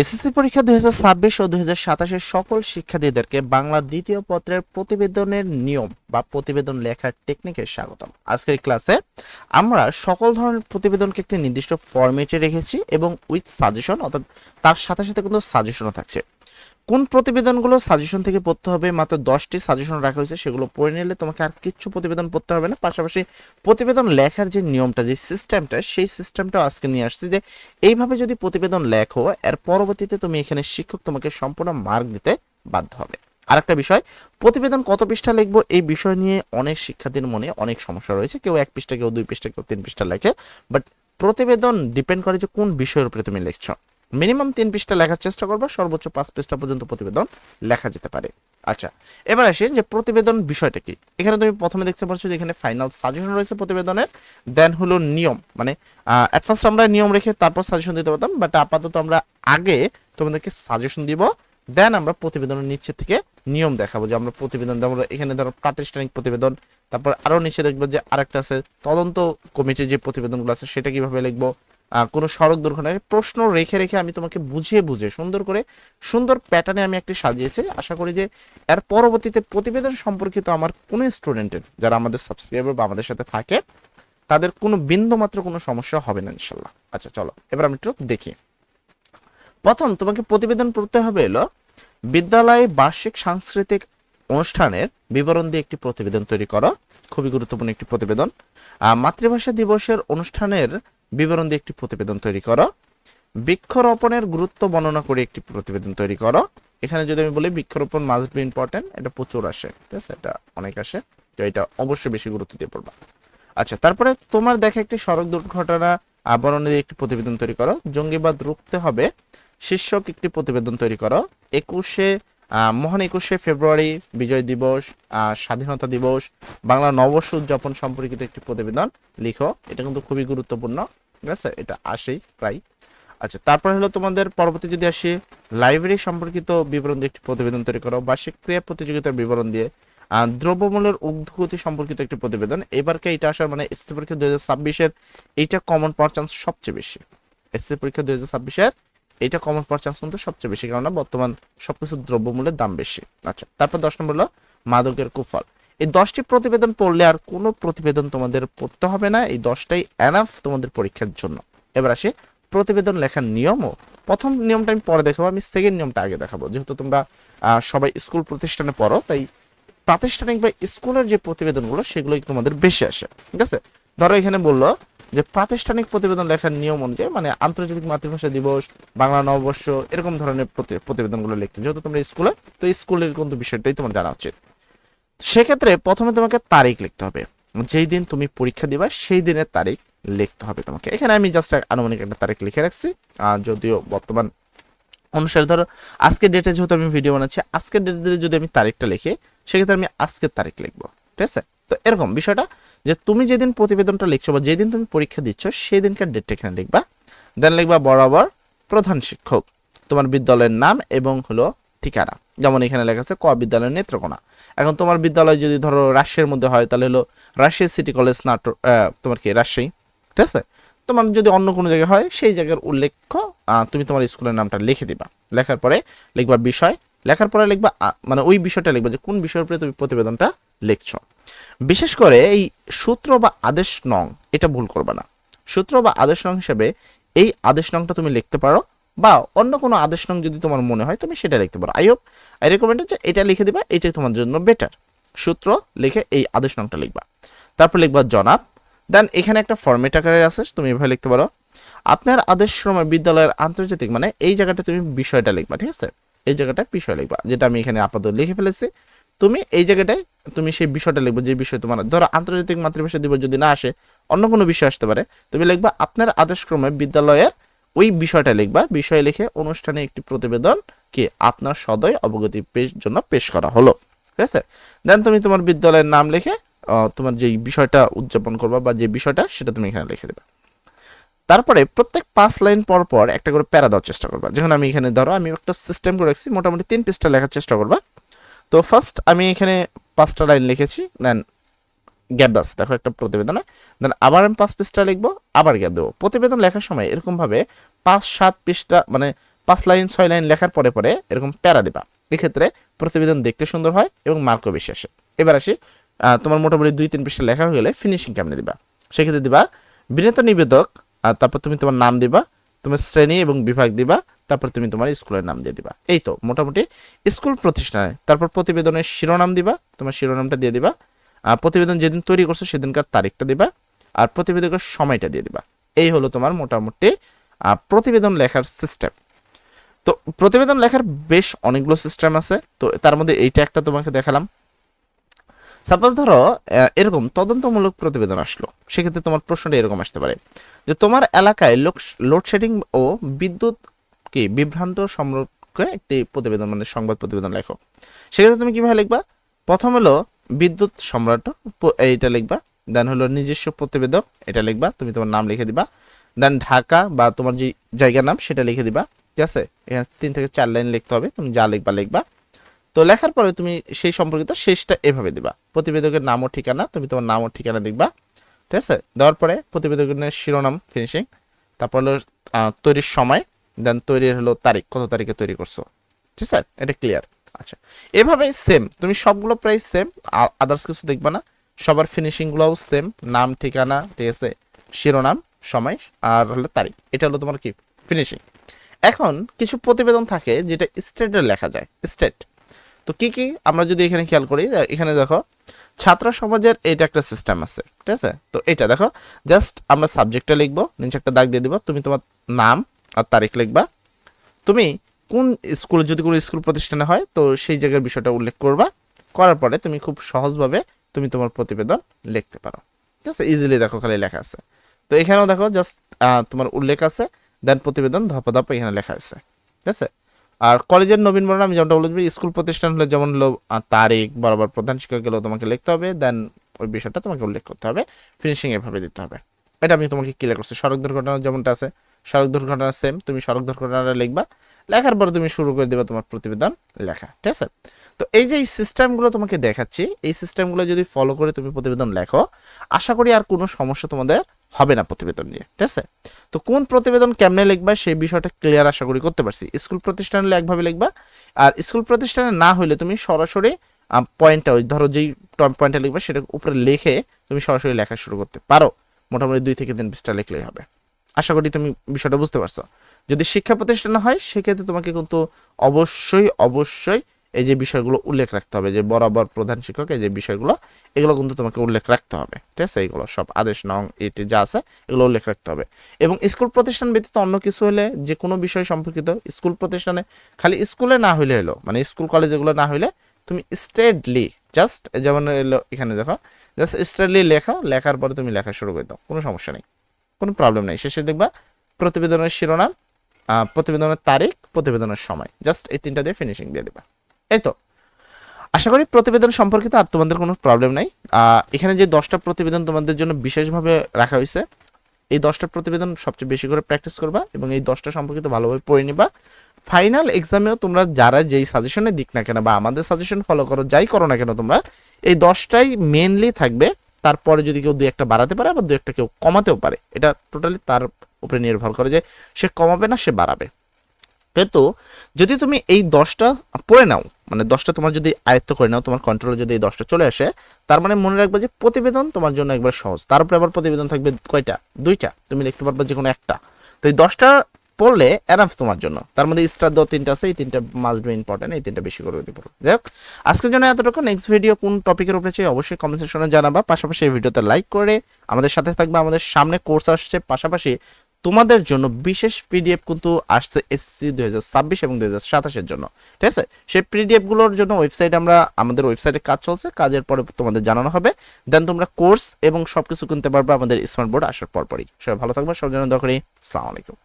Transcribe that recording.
SSC পরীক্ষা দুই ও দুই হাজার সকল শিক্ষার্থীদেরকে বাংলা দ্বিতীয় পত্রের প্রতিবেদনের নিয়ম বা প্রতিবেদন লেখার টেকনিকের স্বাগতম। আজকের ক্লাসে আমরা সকল ধরনের প্রতিবেদনকে একটি নির্দিষ্ট ফরম্যাটে রেখেছি এবং উইথ সাজেশন অর্থাৎ তার সাথে সাথে কিন্তু সাজেশনও থাকছে। কোন প্রতিবেদনগুলো সাজেশন থেকে পড়তে হবে? মাত্র দশটি সাজেশন রাখা হয়েছে, সেগুলো পড়ে নিলে তোমাকে আর কিচ্ছু প্রতিবেদন পড়তে হবে না। পাশাপাশি প্রতিবেদন লেখার যে নিয়মটা, যে সিস্টেমটা সেই সিস্টেমটাও আজকে নিয়ে আসছি যে, এইভাবে যদি প্রতিবেদন লেখো, এর পরবর্তীতে তুমি এখানে শিক্ষক তোমাকে সম্পূর্ণ মার্ক দিতে বাধ্য হবে। আরেকটা বিষয়, প্রতিবেদন কত পৃষ্ঠা লিখব? এই বিষয় নিয়ে অনেক শিক্ষার্থীর মনে অনেক সমস্যা রয়েছে। কেউ এক পৃষ্ঠা, কেউ দুই পৃষ্ঠা, কেউ তিন পৃষ্ঠা লেখে। বাট প্রতিবেদন ডিপেন্ড করে যে কোন বিষয়ের উপরে তুমি লিখছো। মিনিমাম তিন পৃষ্ঠা লেখার চেষ্টা করব, সর্বোচ্চ পাঁচ পৃষ্ঠা পর্যন্ত প্রতিবেদন লেখা যেতে পারে। আচ্ছা এবার আসি যে প্রতিবেদন বিষয়টা কি? এখানে তুমি প্রথমে দেখতে পাচ্ছ যে এখানে ফাইনাল সাজেশন রয়েছে প্রতিবেদনের দেন হলো নিয়ম মানে অ্যাট ফার্স্ট আমরা নিয়ম রেখে তারপর সাজেশন দিতে পারতাম বাট আপাতত আমরা আগে তোমাদেরকে সাজেশন দিব দেন আমরা প্রতিবেদনের নিচে থেকে নিয়ম দেখাবো, যে আমরা প্রতিবেদন আমরা এখানে ধরো প্রাতিষ্ঠানিক প্রতিবেদন, তারপর আরও নিচে দেখব যে আরেকটা আছে তদন্ত কমিটির যে প্রতিবেদনগুলো আছে, সেটা কীভাবে লিখব কোনো সড়ক দুর্ঘটনায় প্রশ্ন রেখে রেখে আমি তোমাকে বুঝিয়ে বুঝে সুন্দর করে, সুন্দর প্যাটার্নে আমি একটি সাজিয়েছি। আশা করি যে এর পরবর্তীতে প্রতিবেদন সম্পর্কিত আমার কোনো স্টুডেন্টের যারা আমাদের সাবস্ক্রাইবার বা আমাদের সাথে থাকে, তাদের কোনো বিন্দু মাত্র কোনো সমস্যা হবে না, ইনশাল্লাহ। আচ্ছা চলো, এবার আমি একটু দেখি। প্রথম, তোমাকে প্রতিবেদন পড়তে হবে এলো, বিদ্যালয়ে বার্ষিক সাংস্কৃতিক অনুষ্ঠানের বিবরণ দিয়ে একটি প্রতিবেদন তৈরি করো। খুবই গুরুত্বপূর্ণ একটি প্রতিবেদন। মাতৃভাষা দিবসের অনুষ্ঠানের বিবরণ দিয়ে একটি প্রতিবেদন তৈরি করো। বৃক্ষরোপণের গুরুত্ব বর্ণনা করে একটি প্রতিবেদন তৈরি করো। এখানে যদি আমি বলি বৃক্ষরোপণ মাস্ট বি ইম্পর্টেন্ট এটা প্রচুর আসে, ঠিক আছে? এটা অনেক আসে, তো এটা অবশ্যই বেশি গুরুত্ব দিয়ে পড়বা। আচ্ছা তারপরে তোমার দেখা একটি সড়ক দুর্ঘটনা দিয়ে একটি প্রতিবেদন তৈরি করো। জঙ্গিবাদ রুখতে হবে, শীর্ষক একটি প্রতিবেদন তৈরি করো। একুশে মহান একুশে ফেব্রুয়ারি বিজয় দিবস স্বাধীনতা দিবস বাংলা নববর্ষ উদযাপন সম্পর্কিত একটি প্রতিবেদন। লিখো, এটা কিন্তু খুবই গুরুত্বপূর্ণ। ঠিক আছে? এটা আসেই প্রায়। আচ্ছা তারপর হলো তোমাদের পরবর্তী যদি আসি, লাইব্রেরি সম্পর্কিত বিবরণ দিয়ে একটি প্রতিবেদন তৈরি করো। বার্ষিক ক্রিয়া প্রতিযোগিতার বিবরণ দিয়ে দ্রব্যমূল্যের ঊর্ধ্বগতি সম্পর্কিত একটি প্রতিবেদন। এবারকে এটা আসার মানে এসসি পরীক্ষা দুই হাজার ছাব্বিশের এইটা কমন পাওয়ার চান্স সবচেয়ে বেশি। এসসি পরীক্ষা দুই হাজার ছাব্বিশের এটা কমন পাওয়ার চান্স কিন্তু সবচেয়ে বেশি কারণ বর্তমান সবকিছু দ্রব্যমূল্যের দাম বেশি। আচ্ছা তারপর দশ নম্বর হলো মাদকের কুফল। এই দশটি প্রতিবেদন পড়লে আর কোনো প্রতিবেদন তোমাদের পড়তে হবে না, এই দশটাই এনাফ তোমাদের পরীক্ষার জন্য। এবার আসি প্রতিবেদন লেখার নিয়মও। প্রথম নিয়মটা আমি পরে দেখাবো, আমি সেকেন্ড নিয়মটা আগে দেখাবো। যেহেতু তোমরা সবাই স্কুল প্রতিষ্ঠানে পড়ো, তাই প্রাতিষ্ঠানিক বা স্কুলের যে প্রতিবেদনগুলো, সেগুলোই তোমাদের বেশি আসে। ঠিক আছে? ধরো এখানে বলল যে প্রাতিষ্ঠানিক প্রতিবেদন লেখার নিয়ম অনুযায়ী মানে আন্তর্জাতিক মাতৃভাষা দিবস, বাংলা নববর্ষ, এরকম ধরনের প্রতি- প্রতিবেদনগুলো লিখতে। যেহেতু তোমরা স্কুলে, তো স্কুলের কিন্তু বিষয়টাই তোমার জানা উচিত। সেক্ষেত্রে প্রথমে তোমাকে তারিখ লিখতে হবে। যেই দিন তুমি পরীক্ষা দিবা, সেই দিনের তারিখ লিখতে হবে তোমাকে। এখানে আমি জাস্ট আনুমানিক একটা তারিখ লিখে রাখছি। যদিও বর্তমান অনুসারে ধরো, আজকের ডেটে যেহেতু আমি ভিডিও বানাচ্ছি, আজকের ডেটে যদি আমি তারিখটা লিখি, সেক্ষেত্রে আমি আজকের তারিখ লিখব। ঠিক আছে? তো এরকম বিষয়টা যে তুমি যেদিন প্রতিবেদনটা লিখছো বা যেদিন তুমি পরীক্ষা দিচ্ছ সেই দিনকার ডেটটা এখানে লিখবা। দেন লিখবা বরাবর প্রধান শিক্ষক। তোমার বিদ্যালয়ের নাম এবং হলো ঠিকানা। যেমন এখানে লেখা আছে ক বিদ্যালয়ের নেত্রকোনা। এখন তোমার বিদ্যালয় যদি ধরো রাজশাহীর মধ্যে হয় তাহলে হলো রাজশাহী সিটি কলেজ আহ, তোমার কি রাজশাহী? ঠিক আছে? তোমার যদি অন্য কোনো জায়গায় হয় সেই জায়গার উল্লেখ্য তুমি তোমার স্কুলের নামটা লিখে দিবা। লেখার পরে লিখবা বিষয় লেখার পরে লিখবা মানে ওই বিষয়টা লিখবা যে কোন বিষয়ের উপরে তুমি প্রতিবেদনটা লিখছো। বিশেষ করে এই সূত্র বা আদেশ নং, এটা ভুল করবে না। সূত্র বা আদেশ নং হিসেবে এই আদেশ নংটা তুমি লিখতে পারো, বা অন্য কোনো আদেশ নং যদি তোমার মনে হয়, তুমি সেটা লিখতে পারো। আই হোপ আই রেকমেন্ড যে এটা লিখে দিবা, এটাই তোমার জন্য বেটার সূত্র লিখে এই আদেশ নংটা লিখবা। তারপর লিখবা জনাব। দেন এখানে একটা ফর্মেট আকারে আছে, তুমি এভাবে লিখতে পারো। আপনার আদেশ সময় বিদ্যালয়ের আন্তর্জাতিক মানে এই জায়গাটা তুমি বিষয়টা লিখবা, ঠিক আছে? এই জায়গাটা বিষয় লিখবা, যেটা আমি এখানে আপাতত লিখে ফেলেছি। তুমি এই জায়গাটায় তুমি সেই বিষয়টা লিখবে, যে বিষয় তোমার, ধরো আন্তর্জাতিক মাতৃভাষা দিবস যদি না আসে, অন্য কোনো বিষয় আসতে পারে, তুমি লিখবা আপনার আদেশক্রমে বিদ্যালয়ের ওই বিষয়টা লিখবা, বিষয় লিখে অনুষ্ঠানে একটি প্রতিবেদন কি আপনার সদয় অবগতি পেশ, জন্য পেশ করা হলো, ঠিক আছে? দেন তুমি তোমার বিদ্যালয়ের নাম লিখে তোমার যে বিষয়টা উদযাপন করবা বা যে বিষয়টা, সেটা তুমি এখানে লিখে দেবে। তারপরে প্রত্যেক পাঁচ লাইন পর পর একটা করে প্যারা দেওয়ার চেষ্টা করবা। যখন আমি এখানে, ধরো আমি একটা সিস্টেম করে রাখছি, মোটামুটি তিন পৃষ্ঠা লেখার চেষ্টা করবা। তো ফার্স্ট আমি এখানে পাঁচটা লাইন লিখেছি দেন গ্যাপ আছে দেখো একটা প্রতিবেদনে দেন আবার আমি পাঁচ পৃষ্ঠা লিখব, আবার গ্যাপ দেবো। প্রতিবেদন লেখার সময় এরকমভাবে পাঁচ, সাত পৃষ্ঠা মানে পাঁচ লাইন ছয় লাইন লেখার পরে পরে এরকম প্যারা দিবা। এক্ষেত্রে প্রতিবেদন দেখতে সুন্দর হয় এবং মার্কও বেশি আসে। এবার আসি তোমার মোটামুটি দুই, তিন পৃষ্ঠা লেখা হয়ে গেলে ফিনিশিং কেমনে দিবা? সেক্ষেত্রে দিবা, বিনীত নিবেদক, আর তারপর তুমি তোমার নাম দিবা তোমার শ্রেণি এবং বিভাগ দিবা, তারপর তুমি তোমার স্কুলের নাম দিয়ে দিবা। এই তো, মোটামুটি স্কুল প্রতিষ্ঠানে, তারপর প্রতিবেদনের শিরোনাম দিবা, তোমার শিরোনামটা দিয়ে দিবা। আর প্রতিবেদন যেদিন তৈরি করছ, সেদিনকার তারিখটা দিবা। আর প্রতিবেদকের সময়টা দিয়ে দিবা। এই হলো তোমার মোটামুটি প্রতিবেদন লেখার সিস্টেম তো প্রতিবেদন লেখার বেশ অনেকগুলো সিস্টেম আছে। তো তার মধ্যে এইটা একটা তোমাকে দেখালাম। সাপোজ ধরো এরকম তদন্তমূলক প্রতিবেদন আসলো। সেক্ষেত্রে তোমার প্রশ্নটা এরকম আসতে পারে। যে তোমার এলাকায় লোক লোডশেডিং ও বিদ্যুৎ কি বিভ্রান্ত সম্পর্কে একটি প্রতিবেদন মানে সংবাদ প্রতিবেদন লেখো। সেক্ষেত্রে তুমি কীভাবে লিখবা? প্রথম হলো বিদ্যুৎ সম্রাট এইটা লিখবা। দেন হলো নিজস্ব প্রতিবেদক, এটা লিখবা। তুমি তোমার নাম লিখে দিবা। দেন ঢাকা বা তোমার যে জায়গার নাম, সেটা লিখে দিবা। ঠিক আছে? এখানে তিন থেকে চার লাইন লিখতে হবে। তুমি যা লিখবা লিখবা। তো লেখার পরে তুমি সেই সম্পর্কিত শেষটা এভাবে দিবা। প্রতিবেদকের নাম ও ঠিকানা, তুমি তোমার নাম ও ঠিকানা দেখবা, ঠিক আছে? দেওয়ার পরে প্রতিবেদকের শিরোনাম ফিনিশিং তারপর হলো তৈরির সময় দেন তৈরির হলো তারিখ, কত তারিখে তৈরি করছ, ঠিক আছে? এটা ক্লিয়ার আচ্ছা। এভাবে সেম তুমি সবগুলো প্রায় সেম আদার্স কিছু দেখবা না, সবার ফিনিশিংগুলোও সেম নাম, ঠিকানা, ঠিক আছে? শিরোনাম, সময়, আর হলো তারিখ, এটা হলো তোমার কি? ফিনিশিং এখন কিছু প্রতিবেদন থাকে যেটা স্টেটে লেখা যায় স্টেট তো কি কি? আমরা যদি এখানে খেয়াল করি এখানে দেখো, ছাত্র সমাজের এটা একটা সিস্টেম আছে, ঠিক আছে? তো এটা দেখো জাস্ট আমরা সাবজেক্টটা লিখব, নিচে একটা দাগ দিয়ে দিব, তুমি তোমার নাম আর তারিখ লিখবা। তুমি কোন স্কুল যদি কোনো স্কুল প্রতিষ্ঠানে হয়, তো সেই জায়গার বিষয়টা উল্লেখ করবা। করার পরে তুমি খুব সহজভাবে তুমি তোমার প্রতিবেদন লিখতে পারো। ঠিক আছে? ইজিলি দেখো, খালি লেখা আছে। তো এখানেও দেখো জাস্ট তোমার উল্লেখ আছে দেন প্রতিবেদন ধপা ধপা এখানে লেখা আছে। ঠিক আছে? আর কলেজের নবীন বরণ আমি যেমনটা বলেছি, স্কুল প্রতিষ্ঠান হলে যেমন হলো তারিখ বরাবর প্রধান শিক্ষক গেলেও তোমাকে লিখতে হবে দেন ওই বিষয়টা তোমাকে উল্লেখ করতে হবে ফিনিশিং এভাবে দিতে হবে। এটা আমি তোমাকে ক্লিয়ার করছি। সড়ক দুর্ঘটনা যেমনটা আছে, সড়ক দুর্ঘটনা সেম তুমি সড়ক দুর্ঘটনাটা লিখবা, লেখার পরে তুমি শুরু করে দেবে তোমার প্রতিবেদন লেখা, ঠিক আছে? তো এই যে এই সিস্টেমগুলো তোমাকে দেখাচ্ছি, এই সিস্টেমগুলো যদি ফলো করে তুমি প্রতিবেদন লেখো, আশা করি আর কোনো সমস্যা তোমাদের হবে না প্রতিবেদন নিয়ে, ঠিক আছে? তো কোন প্রতিবেদন কেমনে লিখবা সেই বিষয়টা ক্লিয়ার আশা করি করতে পারছি। স্কুল প্রতিষ্ঠান হলে একভাবে লিখবা, আর স্কুল প্রতিষ্ঠানে না হলে তুমি সরাসরি পয়েন্টটা ওই ধরো যেই পয়েন্টটা লিখবা সেটা উপরে লিখে তুমি সরাসরি লেখা শুরু করতে পারো। মোটামুটি দুই থেকে তিন পৃষ্ঠা লিখলেই হবে। আশা করি তুমি বিষয়টা বুঝতে পারছ। যদি শিক্ষা প্রতিষ্ঠান হয়, সেক্ষেত্রে তোমাকে কিন্তু অবশ্যই অবশ্যই এই যে বিষয়গুলো উল্লেখ রাখতে হবে, যে বরাবর প্রধান শিক্ষক, এই যে বিষয়গুলো, এগুলো কিন্তু তোমাকে উল্লেখ রাখতে হবে, ঠিক আছে? এইগুলো সব আদেশ নং এটি যা আছে, এগুলো উল্লেখ রাখতে হবে। এবং স্কুল প্রতিষ্ঠান ব্যতীত অন্য কিছু হলে যে কোনো বিষয় সম্পর্কিত স্কুল প্রতিষ্ঠানে, খালি স্কুলে না হইলে হলো মানে স্কুল কলেজ এগুলো না হইলে তুমি স্টেটলি, জাস্ট যেমন এখানে দেখো, জাস্ট স্টেটলি লেখা, লেখার পরে তুমি লেখা শুরু করে দাও, কোনো সমস্যা নেই, কোনো প্রবলেম নেই। শেষে দেখবা প্রতিবেদনের শিরোনাম প্রতিবেদনের তারিখ, প্রতিবেদনের সময়, জাস্ট এই তিনটা দিয়ে ফিনিশিং দিয়ে দিবা। এই তো। আশা করি প্রতিবেদন সম্পর্কিত আর তোমাদের কোনো প্রবলেম নাই। এখানে যে দশটা প্রতিবেদন তোমাদের জন্য বিশেষভাবে রাখা হয়েছে, এই দশটা প্রতিবেদন সবচেয়ে বেশি করে প্র্যাকটিস করবা এবং এই দশটা সম্পর্কিত ভালোভাবে পড়ে নিবা। ফাইনাল এক্সামেও তোমরা যারা যেই সাজেশনে দিক না কেন বা আমাদের সাজেশন ফলো করো, যাই করো না কেন তোমরা, এই দশটাই মেনলি থাকবে। তারপরে যদি কেউ দু একটা বাড়াতে পারে বা দু একটা কেউ কমাতেও পারে, এটা টোটালি তার উপরে নির্ভর করে যে সে কমাবে না, সে বাড়াবে। কিন্তু যদি তুমি এই দশটা পড়ে নাও মানে দশটা তোমার যদি আয়ত্ত করে নাও, তোমার কন্ট্রোলে যদি এই দশটা চলে আসে, তার মানে মনে রাখবে যে প্রতিবেদন তোমার জন্য একবার সহজ। তার উপরে আবার প্রতিবেদন থাকবে কয়টা? দুইটা। তুমি লিখতে পারবে যে কোনো একটা। তো এই দশটা পড়লে এনাফ তোমার জন্য। তার মধ্যে স্টার দেওয়া তিনটা আছে, এই তিনটা মাস্ট বি ইম্পর্টেন্ট এই তিনটা বেশি করে দিতে পারো। যাই হোক, আজকের জন্য এতটুকু। নেক্সট ভিডিও কোন টপিকের উপরে চাই অবশ্যই কমেন্ট সেকশনে জানাবা। পাশাপাশি এই ভিডিওতে লাইক করে আমাদের সাথে থাকবে। আমাদের সামনে কোর্স আসছে। পাশাপাশি তোমাদের জন্য বিশেষ পিডিএফ কিন্তু আসছে এসসি দুই হাজার ছাব্বিশ এবং দুই হাজার সাতাশের জন্য। ঠিক আছে? সেই পিডিএফগুলোর জন্য ওয়েবসাইট আমরা, আমাদের ওয়েবসাইটে কাজ চলছে, কাজের পরে তোমাদের জানানো হবে। দেন তোমরা কোর্স এবং সবকিছু কিনতে পারবে আমাদের স্মার্ট বোর্ড আসার পরপরই। সবাই ভালো থাকবে সব জন্য দয়া করি। আসসালামু আলাইকুম।